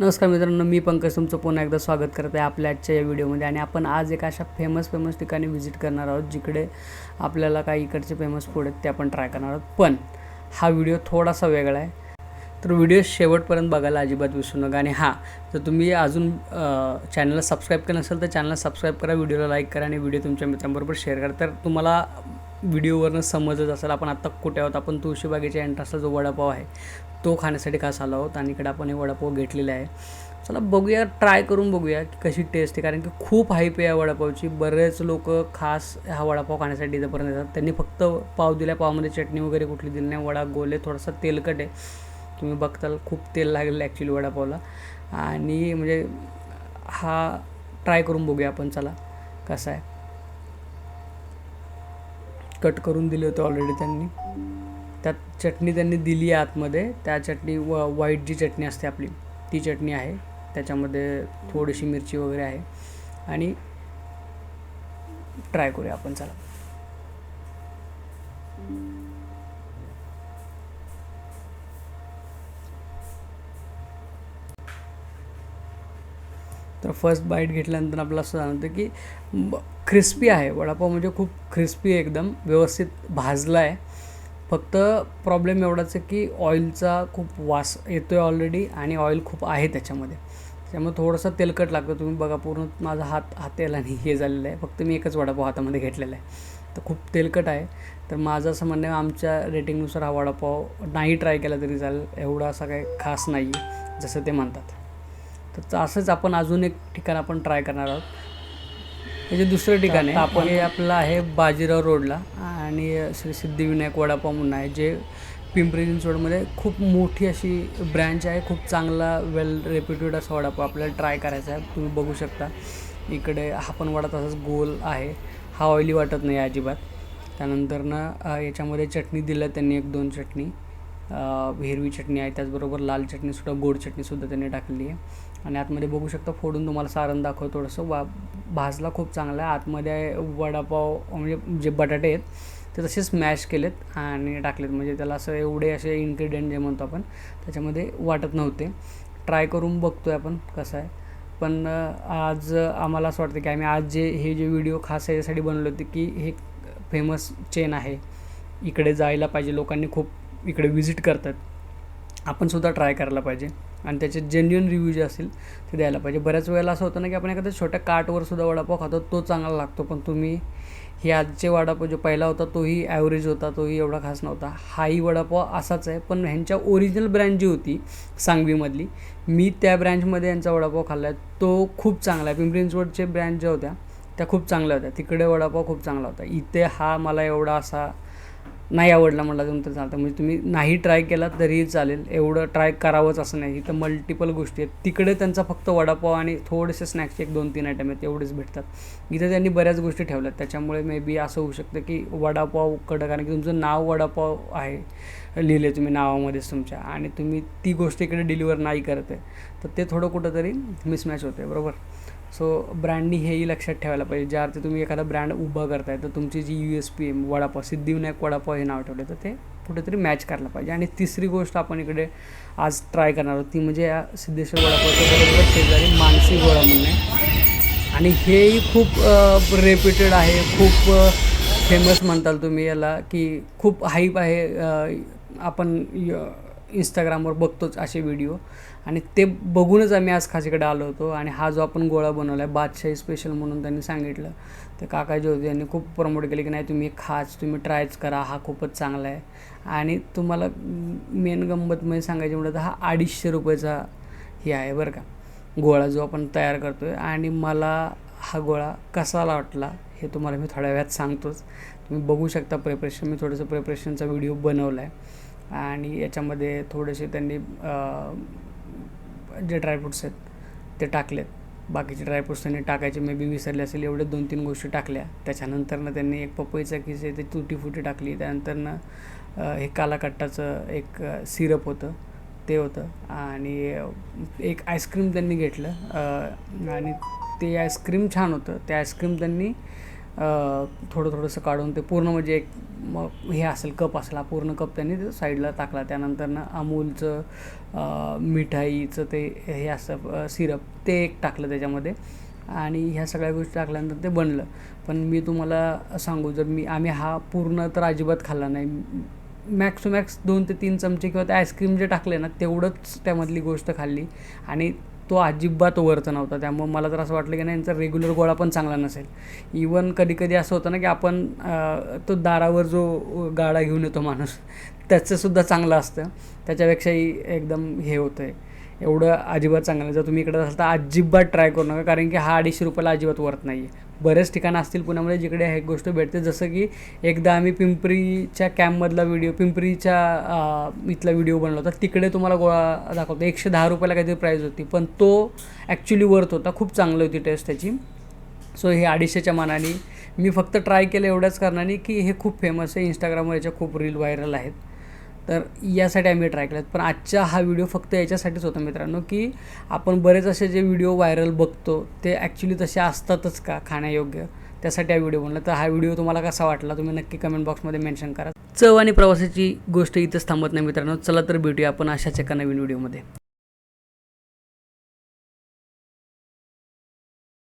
नमस्कार मित्रांनो मी पंकज तुमचं पुन्हा एकदा स्वागत करत आहे आपल्या आजच्या या व्हिडिओमध्ये. आणि आपण आज एक अशा फेमस फेमस ठिकाणी व्हिजिट करणार आहोत जिकडे आपल्याला काही इकडचे फेमस फूड आहेत ते आपण ट्राय करणार आहोत. पण हा व्हिडिओ थोडासा वेगळा आहे. तर व्हिडिओ शेवटपर्यंत बघायला अजिबात विसरू नका. आणि हां जर तुम्ही अजून चॅनलला सबस्क्राईब केलं नसेल तर चॅनलला सबस्क्राईब करा व्हिडिओला लाईक करा आणि व्हिडिओ तुमच्या मित्रांबरोबर शेअर करा. तर तुम्हाला व्हिडिओवरनं समजत असेल आपण आत्ता कुठे आहोत? आपण तुळशीबागेच्या एंट्रन्सला जो वडापाव आहे तो खाण्यासाठी खास आलो आहोत आणि इकडे आपण हे वडापाव घेतलेला आहे. चला बघूया ट्राय करून बघूया की कशी टेस्ट आहे. कारण की खूप हाईप आहे या वडापावची. बरेच लोक खास हा वडापाव खाण्यासाठी इथंपर्यंत येतात. त्यांनी फक्त पाव दिला पावमध्ये चटणी वगैरे कुठली दिली नाही. वडा गोले थोडासा तेलकट आहे. तुम्ही बघताल खूप तेल लागलेलं आहे ॲक्च्युली वडापावला. आणि म्हणजे हा ट्राय करून बघूया आपण. चला कसा आहे. कट करून दिले होते ऑलरेडी त्यांनी. त्यात चटणी त्यांनी दिली आहे आतमध्ये. त्या चटणी व व्हाईट जी चटणी असते आपली ती चटणी आहे. त्याच्यामध्ये थोडीशी मिरची वगैरे आहे. आणि ट्राय करूया आपण चला. तर फर्स्ट बाईट घेतल्यानंतर आपलं असं जाणवतं की क्रिस्पी आहे. वडापाव म्हणजे खूप क्रिस्पी एकदम. व्यवस्थित भाजला आहे. फक्त प्रॉब्लेम एवढाच आहे की ऑइलचा खूप वास येतो आहे ऑलरेडी आणि ऑइल खूप आहे त्याच्यामध्ये. त्यामुळे थोडंसं तेलकट लागतं. तुम्ही बघा पूर्ण माझा हात हात तेलाने हे झालेलं आहे. फक्त मी एकच वडापाव हातामध्ये घेतलेला आहे. तर खूप तेलकट आहे. तर माझं असं म्हणणं आहे आमच्या रेटिंगनुसार हा वडापाव नाही ट्राय केला तरी चालेल. एवढा असा काही खास नाही आहे जसं ते म्हणतात. तर असंच आपण अजून एक ठिकाण आपण ट्राय करणार आहोत. हे जे दुसरं ठिकाण आहे आपण हे आपलं आहे बाजीराव रोडला. आणि श्री सिद्धिविनायक वडापाव म्हणून आहे जे पिंपरी चिंचवडमध्ये खूप मोठी अशी ब्रँच आहे खूप चांगला वेल रेप्युटेड असा वडापाव आपल्याला ट्राय करायचा आहे. तुम्ही बघू शकता. इकडे हा पण वडा तसाच गोल आहे. हा ऑइली वाटत नाही अजिबात. त्यानंतर ना याच्यामध्ये चटणी दिलं त्यांनी एक दोन चटणी. हिरवी चटणी आहे त्याचबरोबर लाल चटणीसुद्धा गोड चटणीसुद्धा त्यांनी टाकली आहे. आणि आतमध्ये बघू शकता फोडून तुम्हाला सारण दाखव थोडंसं वा भाजला खूप चांगला आहे. आतमध्ये वडापाव म्हणजे जे बटाटे आहेत ते तसेच मॅश केलेत आणि टाकलेत. म्हणजे त्याला असं एवढे असे इन्ग्रेडियंट जे म्हणतो आपण त्याच्यामध्ये वाटत नव्हते. ट्राय करून बघतो आहे आपण कसं आहे. पण आज आम्हाला असं वाटतं की आम्ही आज जे हे जे व्हिडिओ खास याच्यासाठी बनवले होते की हे फेमस चेन आहे. इकडे जायला पाहिजे. लोकांनी खूप इकडे व्हिजिट करतात. आपण सुद्धा ट्राय करायला पाहिजे. आणि त्याचे जेन्युन रिव्ह्यू जे असतील ते द्यायला पाहिजे. बऱ्याच वेळेला असं होतं ना की आपण एखाद्या छोट्या कार्टवर सुद्धा वडापाव खातो तो चांगला लागतो. पण तुम्ही हे आजचे वडापाव जो पहिला होता तोही ॲव्हरेज होता तोही एवढा खास नव्हता. हाही वडापाव असाच आहे पण ह्यांच्या ओरिजिनल ब्रँड जी होती सांगवीमधली मी त्या ब्रँचमध्ये यांचा वडापाव खाल्ला आहे तो खूप चांगला आहे. पिंपरी चिंचवडचे ब्रँच ज्या होत्या त्या खूप चांगल्या होत्या. तिकडे वडापाव खूप चांगला होता. इथे हा मला एवढा असा नाही आवडला म्हटलं तुम्ही तर चालतं म्हणजे तुम्ही नाही ट्राय केला तरीही चालेल. एवढं ट्राय करावंच असं नाही. इथं मल्टिपल गोष्टी आहेत. तिकडे त्यांचा फक्त वडापाव आणि थोडेसे स्नॅक्सचे एक दोन तीन आयटम आहेत. एवढेच भेटतात. इथं त्यांनी बऱ्याच गोष्टी ठेवल्यात. त्याच्यामुळे मे बी असं होऊ शकतं की वडापाव कडं कारण की तुमचं नाव वडापाव आहे. लिहिले तुम्ही नावामध्येच तुमच्या. आणि तुम्ही ती गोष्ट इकडे डिलिव्हर नाही करत आहे. तर ते थोडं कुठंतरी मिसमॅच होते बरोबर? सो ब्रँडिंग हेही लक्षात ठेवायला पाहिजे. ज्या अर्थी तुम्ही एखादा ब्रँड उभा करताय तर तुमची जी U S P M vada pav Siddhivinayak vada pav हे नाव ठेवलं तर ते कुठेतरी मॅच करायला पाहिजे. आणि तिसरी गोष्ट आपण इकडे आज ट्राय करणार आहोत ती म्हणजे या सिद्धेश्वर वडापावच्या बरोबर शेजारी मानसी गोळा म्हणून आहे. आणि हेही खूप रेप्युटेड आहे खूप फेमस म्हणताल तुम्ही याला की खूप हाईप आहे आपण इंस्टाग्रामवर बघतोच असे व्हिडिओ आणि ते बघूनच आम्ही आज खासीकडे आलो होतो. आणि हा जो आपण गोळा बनवला आहे बादशाही स्पेशल म्हणून त्यांनी सांगितलं. ते काका जे होते त्यांनी खूप प्रमोट केले की नाही तुम्ही खाच तुम्ही ट्रायच करा हा खूपच चांगला आहे. आणि तुम्हाला मेन गंमत म्हणजे सांगायचं म्हटलं तर हा अडीचशे रुपयाचा हे आहे बरं का. गोळा जो आपण तयार करतो आहे आणि मला हा गोळा कसा वाटला हे तुम्हाला मी थोड्या वेळात सांगतोच. तुम्ही बघू शकता प्रिपरेशन मी थोडंसं प्रिपरेशनचा व्हिडिओ बनवला आहे आणि याच्यामध्ये थोडेसे त्यांनी जे ड्रायफ्रूट्स आहेत ते टाकलेत. बाकीचे ड्रायफ्रूट्स त्यांनी टाकायचे मे बी विसरले असेल एवढे दोन तीन गोष्टी टाकल्या. त्याच्यानंतरनं त्यांनी एक पपईचा किस आहे ते तुटी फुटी टाकली. त्यानंतरनं हे कालाकट्टाचं एक सिरप होतं ते होतं. आणि एक आईस्क्रीम त्यांनी घेतलं आणि ते आईस्क्रीम छान होतं. ते आईस्क्रीम त्यांनी थोडं थोडंसं काढून ते पूर्ण म्हणजे एक मग हे असेल कप असला पूर्ण कप त्यांनी साईडला टाकला. त्यानंतर ना अमूलचं मिठाईचं ते हे असं सिरप ते एक टाकलं त्याच्यामध्ये. आणि ह्या सगळ्या गोष्टी टाकल्यानंतर ते बनलं. पण मी तुम्हाला सांगू जर मी आम्ही हा पूर्ण तर अजिबात खाल्ला नाही. मॅक्स टू मॅक्स दोन ते तीन चमचे किंवा ते आईस्क्रीम जे टाकले ना तेवढंच त्यामधली गोष्ट खाल्ली. आणि तो अजिबात वरचा नव्हता. त्यामुळे मला तर असं वाटलं की नाही यांचा रेग्युलर गोळा पण चांगला नसेल. इवन कधी कधी असं होतं ना की आपण तो दारावर जो गाडा घेऊन येतो माणूस त्याचंसुद्धा चांगलं असतं. त्याच्यापेक्षाही एकदम हे होतं आहे एवढं अजिबात चांगलं जर तुम्ही इकडे असाल तर अजिबात ट्राय करू नका कारण की हा अडीचशे रुपयाला अजिबात वरत नाही आहे बरेच ठिकाणं असतील पुण्यामध्ये जिकडे हे गोष्ट भेटते. जसं की एकदा आम्ही पिंपरीच्या कॅम्पमधला व्हिडिओ पिंपरीच्या इथला व्हिडिओ बनवला होता. तिकडे तुम्हाला गोळा दाखवतो. एकशे दहा रुपयाला काहीतरी प्राईज होती. पण तो ॲक्च्युली वर्थ होता. खूप चांगली होती टेस्ट त्याची. सो हे अडीचशेच्या मानाने. मी फक्त ट्राय केलं एवढ्याच कारणाने की हे खूप फेमस आहे. इंस्टाग्रामवर याच्या खूप रील व्हायरल आहेत. तर यासाठी आम्ही ट्राय केलं पण आजचा हा व्हिडिओ फक्त याच्यासाठीच होता मित्रांनो की आपण बरेच असे जे व्हिडिओ व्हायरल बघतो ते ॲक्च्युली तसे असतातच का खाण्यायोग्य? त्यासाठी हा व्हिडिओ बनला. तर हा व्हिडिओ तुम्हाला कसा वाटला तुम्ही नक्की कमेंट बॉक्समध्ये मेन्शन करा. चव आणि प्रवासाची गोष्ट इथंच थांबत नाही मित्रांनो. चला तर भेटूया आपण अशाच एका नवीन व्हिडिओमध्ये